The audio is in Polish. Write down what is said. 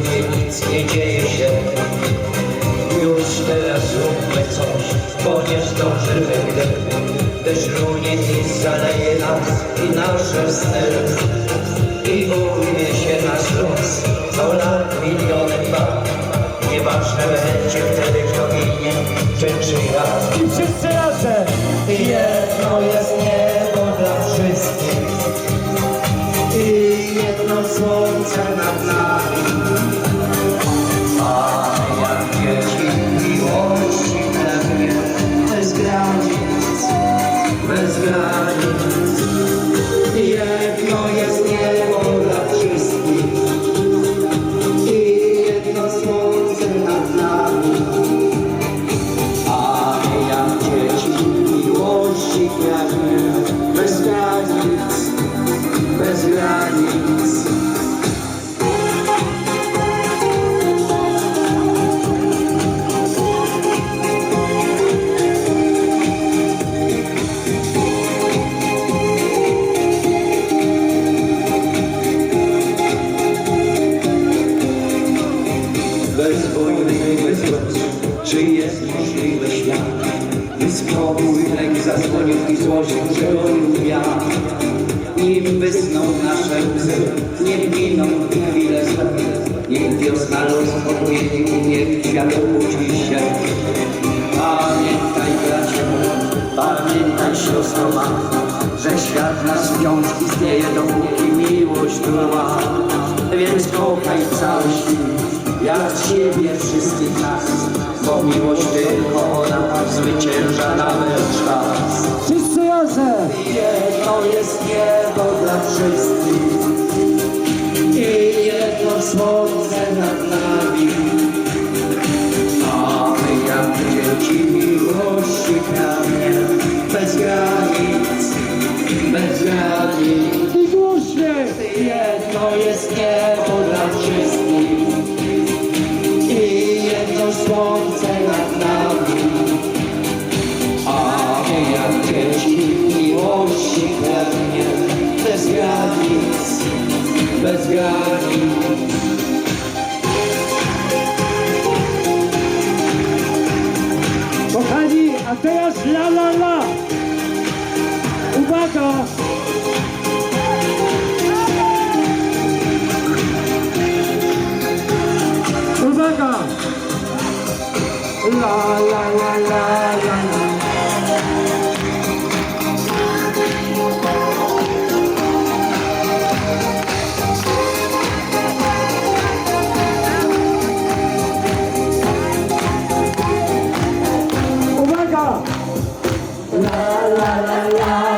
mnie nic nie dzieje się. Już teraz róbmy coś, bo nie zdążymy gdy Deszcz runie i zaleje nas i nasze sny. I ujmie się nasz los, co lat miliony dwa. Nieważne będzie wtedy kto ginie, czy czy ja I wszyscy razem! Jedno jest niebo dla wszystkich. I jedno słońce nad nami. Granic. Bez wojny, czy jest możliwy świat? By spokój lęk zasłonił i złożył przegonił wiatr. Nim wysną nasze łzy, niech giną chwile złe. Niech wiosna los odpowiedzi, niech świat obudzi się. Pamiętaj bracie pamiętaj siostro że świat nas wciąż istnieje, dopóki miłość trwa. Więc kochaj cały świat, jak siebie wszystkich nas, bo miłość tylko ona zwycięża nawet czas. Razem! Jedno jest niebo dla wszystkich i jedno słońce nad nami. A my jak dzieci miłości pragnie, bez granic, bez granic. I głośniej! Jedno jest niebo dla wszystkich i jedno słońce nad nami. Kochani, a teraz la la la! Uwaga! La la la la